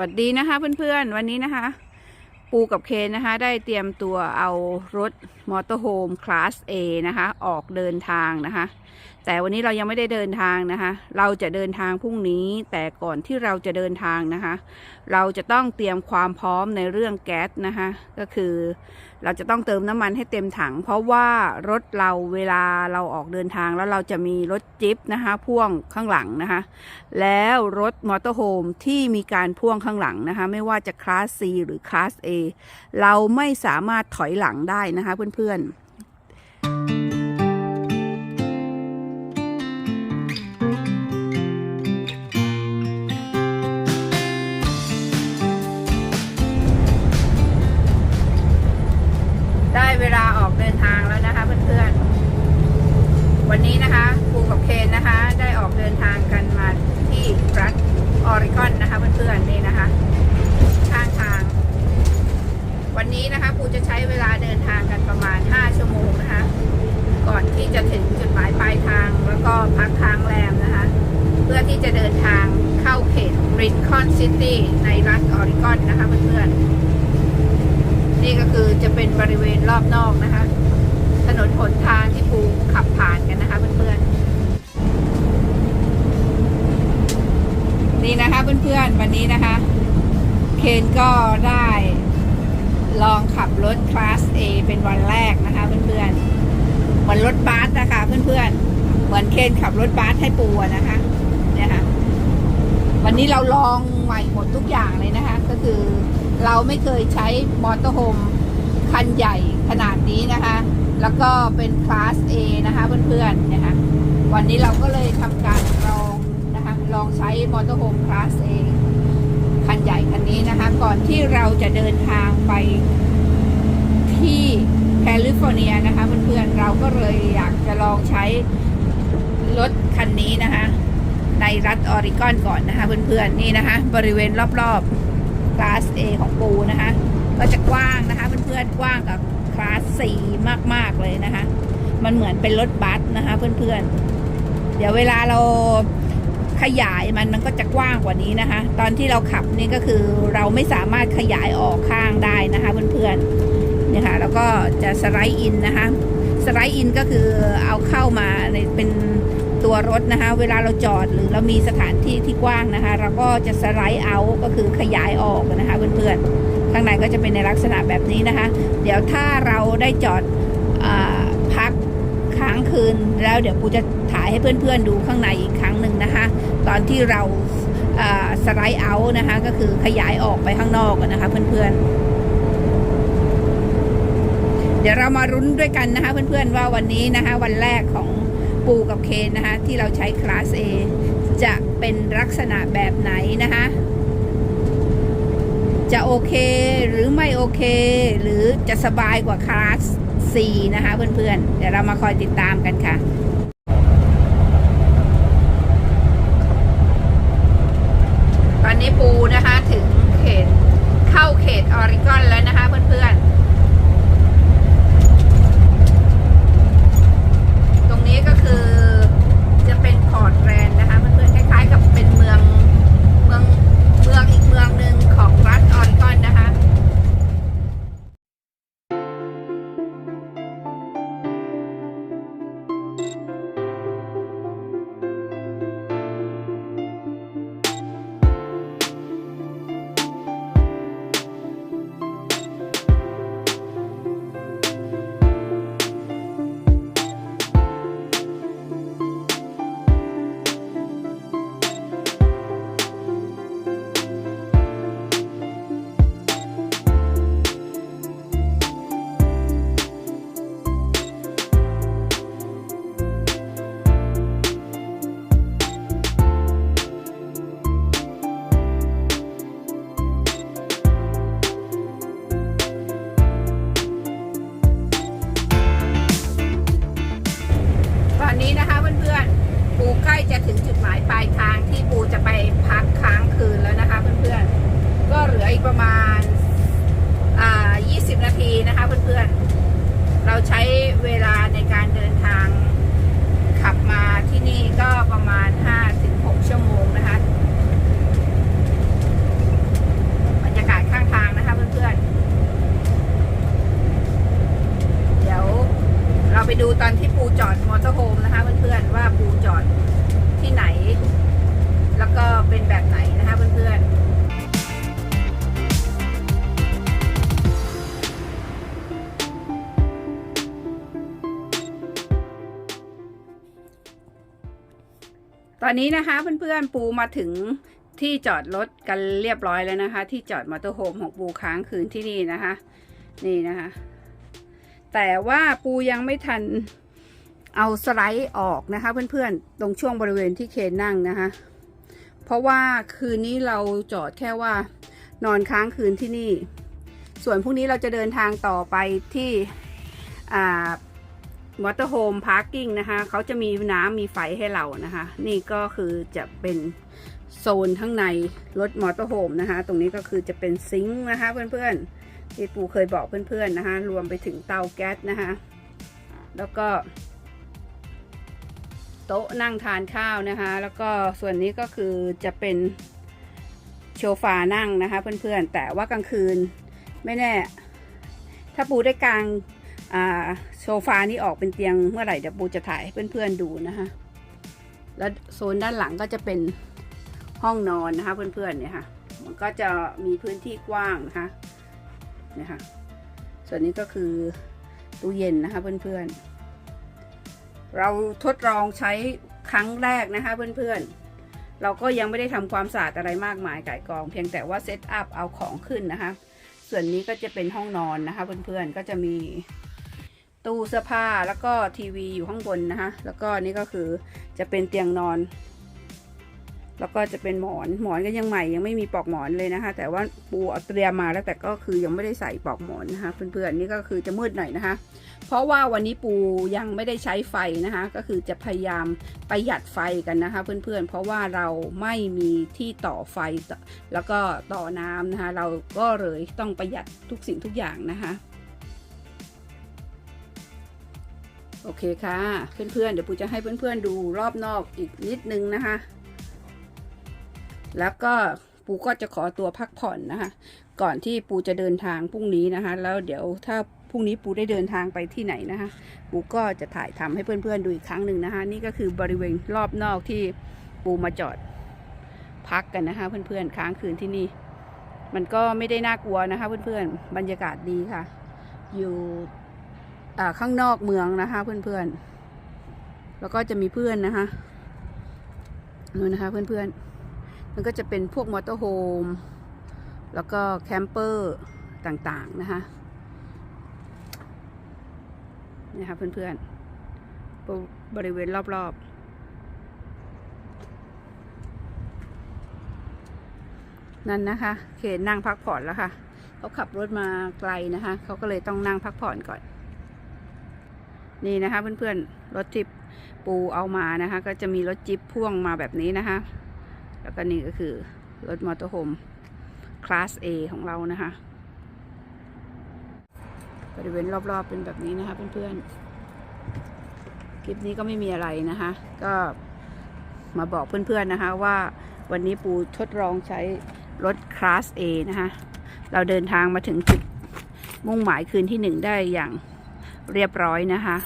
วัสดีนะคะเพื่อนๆ วันนี้นะคะ ปูกับเคนนะคะ ได้เตรียมตัวเอารถมอเตอร์โฮมคลาส A นะคะ ออกเดินทางนะคะแต่วันนี้เรายังไม่ได้เดินทางนะคะ เราจะเดินทางพรุ่งนี้ แต่ก่อนที่เราจะเดินทางนะคะ เราจะต้องเตรียมความพร้อมในเรื่องแก๊สนะคะ ก็คือเราจะต้องเติมน้ำมันให้เต็มถัง เพราะว่ารถเราเวลาเราออกเดินทางแล้วเราจะมีรถจิ๊บนะคะพ่วงข้างหลังนะคะ แล้วรถมอเตอร์โฮมที่มีการพ่วงข้างหลังนะคะ ไม่ว่าจะคลาส C หรือคลาส A เราไม่สามารถถอยหลังได้นะคะเพื่อนๆ วันนี้นะคะครูกับเคนนะคะ ได้ออกเดินทางกันมาที่รัฐออริกอนนะคะเพื่อนๆนี่นะคะ ข้างทาง วันนี้นะคะครูจะใช้เวลาเดินทางกันประมาณ 5 ชั่วโมงนะคะ ก่อนที่จะถึงจุดหมายปลายทางแล้วก็พักค้างแรมนะคะ เพื่อที่จะเดินทางเข้าเขตรินคอนซิตี้ในรัฐออริกอนนะคะเพื่อนๆนี่ก็คือจะเป็นบริเวณรอบนอกนะคะ นนหนทางที่ปูขับผ่านกันนะคะเพื่อนๆนี่นะคะ เพื่อนๆวันนี้นะคะ เคนก็ได้ลองขับรถคลาส A เป็นวันแรกนะคะเพื่อนๆเหมือนรถบัสนะคะเพื่อนๆเหมือนเคนขับรถบัสให้ปูนะคะเนี่ยค่ะวันนี้เราลองใหม่หมดทุกอย่างเลยนะคะ ก็คือเราไม่เคยใช้มอเตอร์โฮมคันใหญ่ขนาดนี้นะคะ แล้วก็เป็นคลาส A นะคะเพื่อนๆนะคะวันนี้เราก็เลยทำการลองนะคะลองใช้มอเตอร์โฮมคลาส A คันใหญ่คันนี้นะคะ ก่อนที่เราจะเดินทางไปที่แคลิฟอร์เนียนะคะเพื่อนๆเราก็เลยอยากจะลองใช้รถคันนี้นะคะในรัฐออริกอนก่อนนะคะเพื่อนๆนี่นะคะ บริเวณรอบๆคลาส A ของปูนะคะ ก็จะกว้างนะคะเพื่อนๆกว้างกับ คลาส C มาก ๆ เลยนะคะ มันเหมือนเป็นรถบัสนะคะ เพื่อนๆ เดี๋ยวเวลาเราขยายมันมันก็จะกว้างกว่านี้นะคะ ตอนที่เราขับนี่ก็คือเราไม่สามารถขยายออกข้างได้นะคะเพื่อนๆเนี่ยค่ะแล้วก็จะสไลด์อินนะคะสไลด์อินก็คือเอาเข้ามาในเป็นตัวรถนะคะ เวลาเราจอดหรือเรามีสถานที่ที่กว้างนะคะ เราก็จะสไลด์เอาก็คือขยายออกนะคะเพื่อนๆ ข้างในก็จะเป็นในลักษณะแบบนี้นะคะ เดี๋ยวถ้าเราได้จอดอพักค้างคืนแล้วเดี๋ยวปูจะถ่ายให้เพื่อนๆดูข้างในอีกครั้งหนึ่งนะคะ ตอนที่เราสไลด์เอานะคะ ก็คือขยายออกไปข้างนอกนะคะเพื่อนๆเดี๋ยวเรามารุ้นด้วยกันนะคะ เพื่อนๆว่าวันนี้นะคะ วันแรกของปูกับเคนนะคะ ที่เราใช้คลาส A จะเป็นลักษณะแบบไหนนะคะ จะโอเคหรือไม่โอเค หรือจะสบายกว่าคลาส C นะคะเพื่อนๆ เดี๋ยวเรามาคอยติดตามกันค่ะตอนนี้ปูนะคะถึงเขตเข้าเขตออริกอนแล้วนะคะเพื่อนๆ ตรงนี้ก็คือจะเป็นพอร์ตแรน ใกล้จะถึงจุดหมายปลายทางที่ปูจะไปพักค้างคืนแล้วนะคะเพื่อนๆ ก็เหลืออีกประมาณอ่า20 นาทีนะคะเพื่อนๆ เราใช้เวลาในการเดินทางขับมาที่นี่ก็ประมาณ อนนี้นะคะเพื่อนๆปูมาถึงที่จอดรถกันเรียบร้อยแล้วนะคะ ที่จอดมอเตอร์โฮมของปูค้างคืนที่นี่นะคะ นี่นะคะ แต่ว่าปูยังไม่ทันเอาสไลด์ออกนะคะ เพื่อนๆตรงช่วงบริเวณที่เคนนั่งนะคะ เพราะว่าคืนนี้เราจอดแค่ว่านอนค้างคืนที่นี่ ส่วนพรุ่งนี้เราจะเดินทางต่อไปที่อ่า มอเตอร์โฮมพาร์กิ้งนะคะเขาจะมีน้ำมีไฟให้เรานะคะ นี่ก็คือจะเป็นโซนข้างในรถมอเตอร์โฮมนะคะ ตรงนี้ก็คือจะเป็นซิงค์นะคะเพื่อนๆที่ปูเคยบอกเพื่อนๆนะคะ รวมไปถึงเตาแก๊สนะคะ แล้วก็ โต๊ะนั่งทานข้าวนะคะ แล้วก็ส่วนนี้ก็คือจะเป็นโชฟานั่งนะคะเพื่อนๆ แต่ว่ากลางคืนไม่แน่ ถ้าปูได้กลาง โซฟานี้ออกเป็นเตียงเมื่อไหร่เดี๋ยวปูจะถ่ายให้เพื่อนๆดูนะคะแล้วโซนด้านหลังก็จะเป็นห้องนอนนะคะเพื่อนๆเนี่ยค่ะ มันก็จะมีพื้นที่กว้างนะคะเนี่ยค่ะ ส่วนนี้ก็คือตู้เย็นนะคะเพื่อนๆ เราทดลองใช้ครั้งแรกนะคะเพื่อนๆ เราก็ยังไม่ได้ทำความสะอาดอะไรมากมายไก่กอง เพียงแต่ว่าเซตอัพเอาของขึ้นนะคะ ส่วนนี้ก็จะเป็นห้องนอนนะคะเพื่อนๆ ก็จะมี ตู้เสื้อผ้าแล้วก็ทีวีอยู่ข้างบนนะคะแล้วก็นี่ก็คือจะเป็นเตียงนอน แล้วก็จะเป็นหมอนหมอนก็ยังใหม่ยังไม่มีปลอกหมอนเลยนะคะ แต่ว่าปูเอาเตรียมมาแล้วแต่ก็คือยังไม่ได้ใส่ปลอกหมอนนะคะเพื่อนๆนี่ก็คือจะมืดหน่อยนะคะ เพราะว่าวันนี้ปูยังไม่ได้ใช้ไฟนะคะ ก็คือจะพยายามประหยัดไฟกันนะคะเพื่อนๆ เพราะว่าเราไม่มีที่ต่อไฟแล้วก็ต่อน้ำนะคะ เราก็เลยต้องประหยัดทุกสิ่งทุกอย่างนะคะ โอเคค่ะ เพื่อนๆ เดี๋ยวปูจะให้เพื่อนๆดูรอบนอกอีกนิดนึงนะคะ แล้วก็ปูก็จะขอตัวพักผ่อนนะคะ ก่อนที่ปูจะเดินทางพรุ่งนี้นะคะ แล้วเดี๋ยวถ้าพรุ่งนี้ปูได้เดินทางไปที่ไหนนะคะ ปูก็จะถ่ายทำให้เพื่อนๆดูอีกครั้งหนึ่งนะคะ นี่ก็คือบริเวณรอบนอกที่ปูมาจอดพักกันนะคะ เพื่อนๆค้างคืนที่นี่ มันก็ไม่ได้น่ากลัวนะคะ เพื่อนๆ บรรยากาศดีค่ะ อยู่ ข้างนอกเมืองนะคะ เพื่อนๆ แล้วก็จะมีเพื่อนนะคะนู่นนะคะเพื่อนๆ มันก็จะเป็นพวกมอเตอร์โฮมแล้วก็แคมเปอร์ต่างๆนะคะนี่ค่ะเพื่อนๆบบริเวณรอบๆนั่นนะคะเขตนั่งพักผ่อนแล้วค่ะ เขาขับรถมาไกลนะคะ เขาก็เลยต้องนั่งพักผ่อนก่อน นี่นะคะ เพื่อนๆรถจิบปูเอามานะคะ ก็จะมีรถจิ๊บพ่วงมาแบบนี้นะคะ แล้วก็นี่ก็คือรถมอเตอร์โฮมคลาส A ของเรานะคะบริเวณรอบๆเป็นแบบนี้นะคะเพื่อนๆ คลิปนี้ก็ไม่มีอะไรนะคะ ก็มาบอกเพื่อนๆนะคะว่าวันนี้ปูทดลองใช้รถคลาส A นะคะ เราเดินทางมาถึงจุดมุ่งหมายคืนที่หนึ่งได้อย่าง เรียบร้อยนะคะ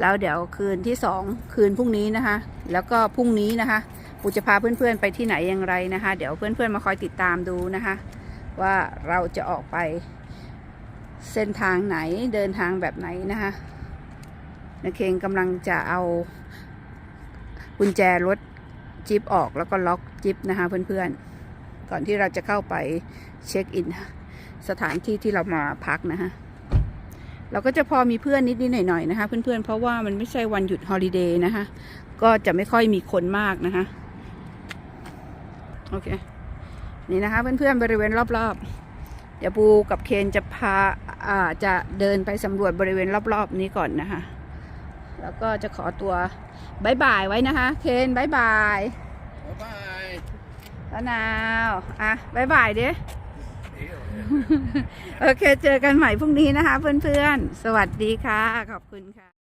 แล้วเดี๋ยวคืนที่สองคืนพรุ่งนี้นะคะ แล้วก็พรุ่งนี้นะคะปูจะพาเพื่อนๆไปที่ไหนอย่างไรนะคะ เดี๋ยวเพื่อนๆมาคอยติดตามดูนะคะ ว่าเราจะออกไป เส้นทางไหนเดินทางแบบไหนนะคะนักเคงกำลังจะเอากุญแจรถจิ๊บออกแล้วก็ล็อกจิ๊บนะคะเพื่อนๆ ก่อนที่เราจะเข้าไปเช็คอิน สถานที่ที่เรามาพักนะคะ เราก็จะพอมีเพื่อนนิดๆหน่อยๆนะคะ เพื่อนๆ เพราะว่ามันไม่ใช่วันหยุดฮอลิเดย์นะคะ ก็จะไม่ค่อยมีคนมากนะคะ โอเค นี่นะคะเพื่อนๆ บริเวณรอบๆ เดี๋ยวปูกับเคนจะพาอ่าจะเดินไปสำรวจบริเวณรอบๆ นี้ก่อนนะคะ แล้วก็จะขอตัวบายบายไว้นะคะ เคนบายบายบ๊ายบายแล้วนาว อะบายบายดิ โอเค เจอกันใหม่พรุ่งนี้นะคะ เพื่อนๆ สวัสดีค่ะ ขอบคุณค่ะ